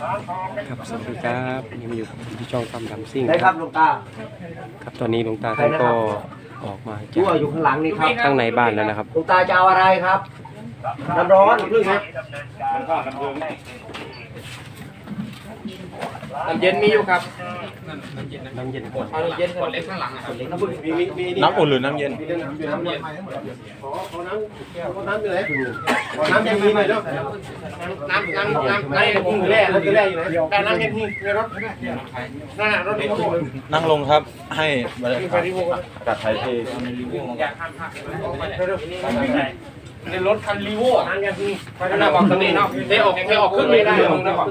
ครับสวัสดีครับนี่มาอยู่กับที่ช่องความดำซิ่งได้ครับหลวงตาครับตอนนี้หลวงตาท่านก็ออกมาจาชั่วกอยู่ข้างหลังนี่ครับข้างในบ้านแล้วนะครับหลวงตาจะเอาอะไรครับน้ำร้อนพึ่งครับน้ำเย็นมีอยู่ครับ น้ำเย็นเอาน้ำเย็นคนเล็กข้างหลังอะครับมีมีมีน้ำอุ่นหรือน้ำเย็นมีน้ำเย็นน้ำเย็นขอขอน้ำขอน้ำอยู่ไหนขอน้ำเย็นมีหน่อยเนาะน้ำน้ำน้ำน้ำเย็นมีแร่แล้วคือแร่อยู่ไหนแต่น้ำเย็นนี่ในรถนั่นน่ะรถนี่นั่งลงครับให้บรรยากาศอากาศไทยที่อยากห้ามหักในรถคันรีโว่น้ำเย็นนี่นั่นน่ะบอกตรงนี้เนาะเทออกเทออกครึ่งไม่ได้มึงนะบอก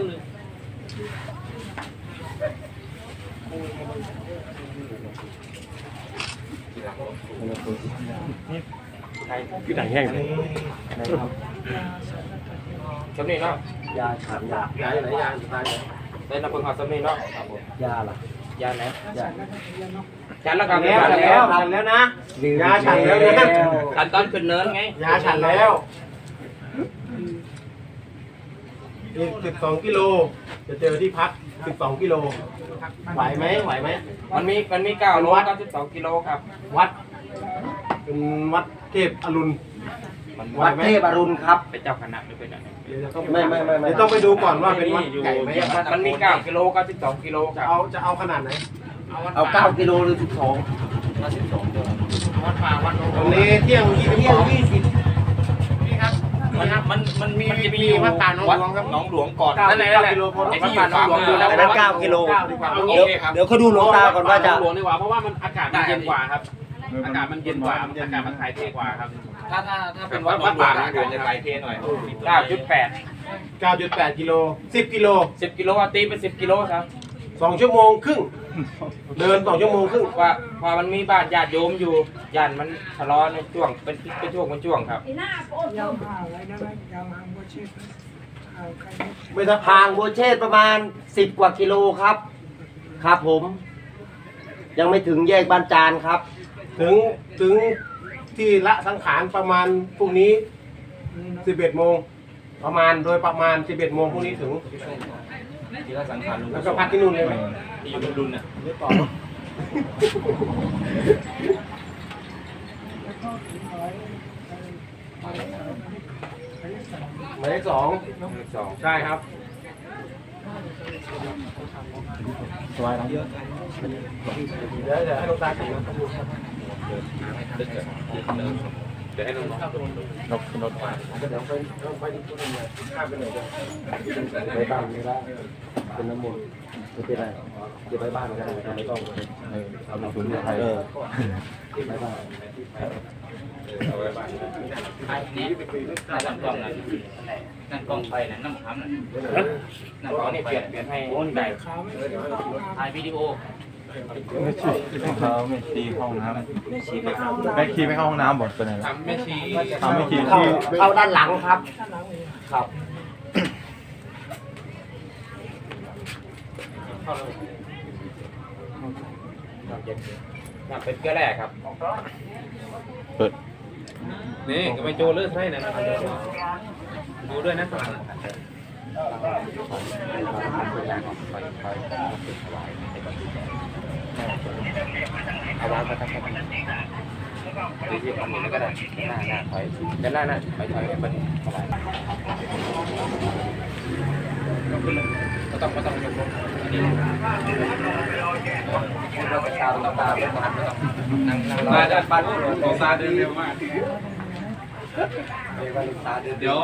คือดังแห้งเลยตรงนี้เนาะยาฉันยายาอยู่ไหนยาอยู่ไหนได้น้ำพึ่งหอดตรงนี้เนาะครับผมยาล่ะยาไหนยาฉันแล้วครับแล้วฉันแล้วฉันแล้วนะยาฉันแล้วนะฉันตอนขึ้นเนินไงยาฉันแล้วอีกสิบสองกิโลจะเจอที่พัก สิบสองกิโลไหวไหมไหวไหมมันมีมันมีเก้าโลเก้าสิบสองกิโลครับ วัดเป็นวัดเทพอรุณวัดเทพอรุณครับ เป็นเจ้าคณะหรือเป็นอะไรเดี๋ยวจะต้องไม่ไม่ไม่ไม่ เดี๋ยวต้องไปดูก่อนว่าเป็นวัดใหญ่ไหมมันมันมีเก้ากิโลเก้าสิบสองกิโลคจะรับเอาจะเอาขนาดไหนเอา 9 กิโลหรือ 12 วัดป่าวัดตรงนี้เที่ยงยี่สิบเที่ยง20 มันมันมันมีมันจะมีวัดป่าหนองหลวงครับหน้องหลวงก่อนนั่นแหละนั่นแหละกิโลพอไอ้ที่อยู่ขวามือดูแล้วอันนั้น9กิโลดีกว่าโอเดี๋ยวเคครับเดี๋ยวเขาดูหลวงตาก่อนว่าจะหลวงดีกว่าเพราะว่ามันอากาศมันเย็นกว่าครับอากาศมันเย็นกว่าอากาศมันถ่ายเทกว่าครับ ถ้าถ้าถ้าเป็นวัดวัดป่าอากาศจะถ่ายเทหน่อยเก้าจุดแปด9.8กิโล10กิโลสิบกิโลอะตีเป็นสิบกิโลครับ2ชั่วโมงครึ่ง เดิน2ชั่วโมงครึ่งว่าพอมันมีบ้านญาติโยมอยู่ญาติมันทะเลาะในช่วงเป็นเป็นช่วงเป็นช่วงครับไม่ทักห่างบัวเชษประมาณ 10 กว่ากิโลครับ ครับผม ยังไม่ถึงแยกบ้านจานครับ ถึงถึงที่ละสังขารประมาณพรุ่งนี้11โมงประมาณโดยประมาณ 11โมงพรุ่งนี้ถึง ที่ละสังขารหลวงแล้วก็พักที่นู่นเลยไหม ที่อยู่รุ่นน่ะเดี๋ยวต่อหมายเลขสองใช่ครับสบายนะเดี๋ยวเดี๋ยวให้หลวงตาขี่นะ เดี๋ยวให้น้องนกนกเดี๋ยวไปไปที่ตู้นึงเลยข้ามไปหน่อยเดียวไปบ้านไม่ได้เป็นน้ำมนต์ไม่เป็นไรเก็บไว้บ้านก็ได้ไม่ต้องเออเอาไปศูนย์ไทยเออเก็บไว้บ้านเอาไว้บ้านนั่นกล้องนั่นกล้องไปนั่นน้ำค้ำนั่นนั่นกล้องนี่เปลี่ยนเปลี่ยนให้ได้ถ่ายวิดีโอ ไม่ชี้เขาไม่ชี้ห้องน้ำไม่ชีไม่เข้าห้องน้ำบอกเป็นไงทำแม่ชีทำไม่ชี้เข้าเข้าด้านหลังครับ ครับ เป็นเกลือแร่ครับ เปิดนี่ก็ไปโจเลือดให้นะดูด้วยนะข้างหลัง เอาวางประทับประทับดีที่ผมมีแล้วก็ได้หน้าหน้าถอยด้านหน้าหน้าถอยถอยไปถวายก็ต้องก็ต้องยกลงอันนี้เราจะตาเราตาไม่ทันไม่ต้องนั่งนั่งมาด้านบ้านของตาเดินเร็วมากเดี๋ยว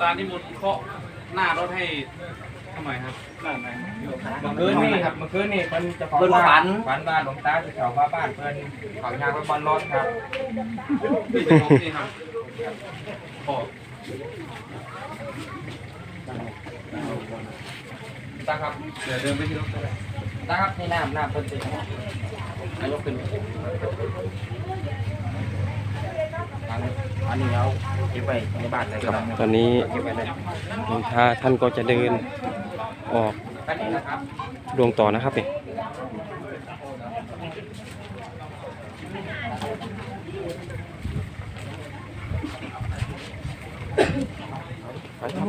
ตาที่มุนเคาะหน้ารถให้ ทำไมครับเมื่อคืนนี่ครับเมื่อคืนนี่เพิ่นจะขอเพิ่นฝันฝันบ้านหลวงตาจะเขาว่าบ้านเพิ่นเขายางไปบอลรถครับนี่ครับตาครับเดี๋ยวเดินไปที่รถก็ได้ตาครับนี่น้ำน้ำเพิ่นสินายกขึ้นอันนี้เอาเก็บไปในบ้านเลยครับ ตอนนี้เก็บไปเลยหลวงตาท่านก็จะเดิน ออกแค่นี้นะครับดวงต่อนะครับเนี่ยไปครับ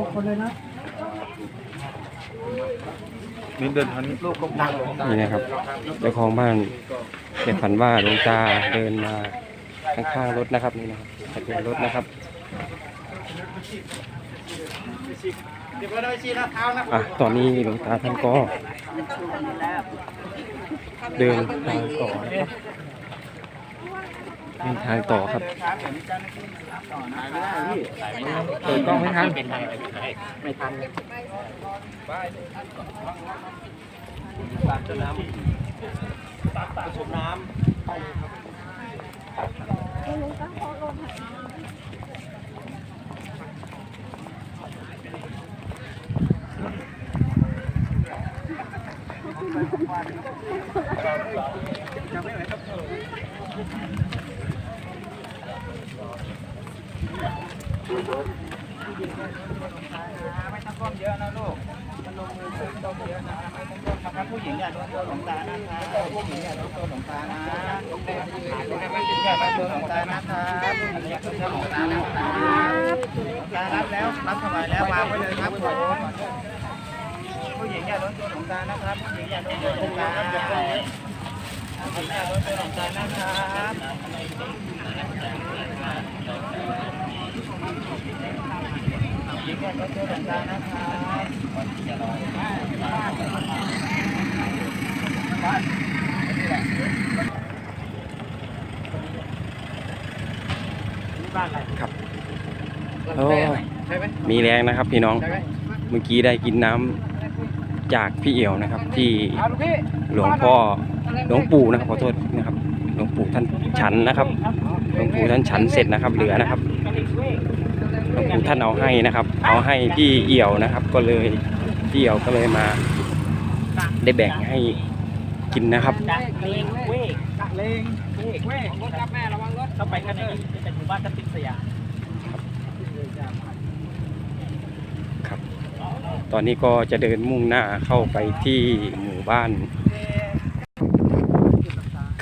นี่เดินทางนี้นี่นะครับเจ้าของบ้านได้ฝันว่าหลวงตาเดินมาข้างๆรถนะครับนี่นะครับทะเบียนรถนะครับ อะตอนนี้หลวงตาท่านก็ เดินทางต่อนะครับเดินทางต่อครับเปิดกล้องไม่ทันไม่ทัน ผู้หญิงอย่าโดนตัวหลงตานะคะผู้หญิงอย่าโดนตัวหลงตานะอย่าโดนตัวหลงตานะครับผู้หญิงอย่าโดนตัวหลงตานะครับหลงตารับแล้วรับสบายแล้ววางไว้เลยครับผม ผู้หญิงอย่าโดนตัวหลงตานะครับผู้หญิงอย่าโดนตัวหลงตาผู้หญิงอย่าโดนตัวหลงตานะครับผู้หญิงอย่าโดนตัวหลงตานะครับครับโอ้มีแรงนะครับพี่น้องเมื่อกี้ได้กินน้ำ จากพี่เอี่ยวนะครับ ที่หลวงพ่อหลวงปู่นะครับขอโทษนะครับ หลวงปู่ท่านฉันนะครับ หลวงปู่ท่านฉันเสร็จนะครับ เหลือนะครับ หลวงปู่ท่านเอาให้นะครับ เอาให้พี่เอี่ยวนะครับ ก็เลยพี่เอี่ยวก็เลยมา ได้แบ่งให้กินนะครับเลงเวกเลงเวกเวกรถกับแม่ระวังรถเข้าไปกันนี้จะอยู่บ้านกันติดสยครั ตอนนี้ก็จะเดินมุ่งหน้าเข้าไปที่หมู่บ้าน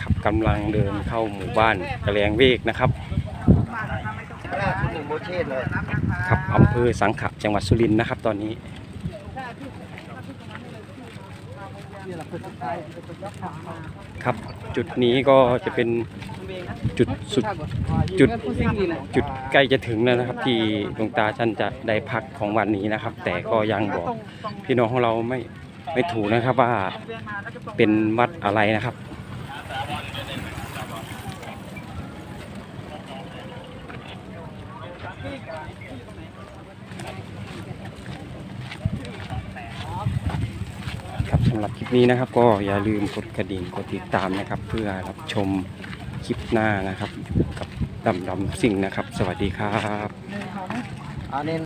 ขับกำลังเดินเข้าหมู่บ้านกระแลงเวกนะครับครับอำเภอสังขะจังหวัดสุรินทร์นะครับตอนนี้ ครับจุดนี้ก็จะเป็นจุดสุดจุดจุดใกล้จะถึงแล้วนะครับ ที่ดวงตาท่านจะได้พักของวันนี้นะครับ แต่ก็ยังบอกพี่น้องของเราไม่ไม่ถูกนะครับว่าเป็นวัดอะไรนะครับ สำหรับคลิปนี้นะครับ ก็อย่าลืมกดกระดิ่งกดติดตามนะครับ เพื่อรับชมคลิปหน้านะครับ กับดำดำสิ่งนะครับ สวัสดีครับ อันนี้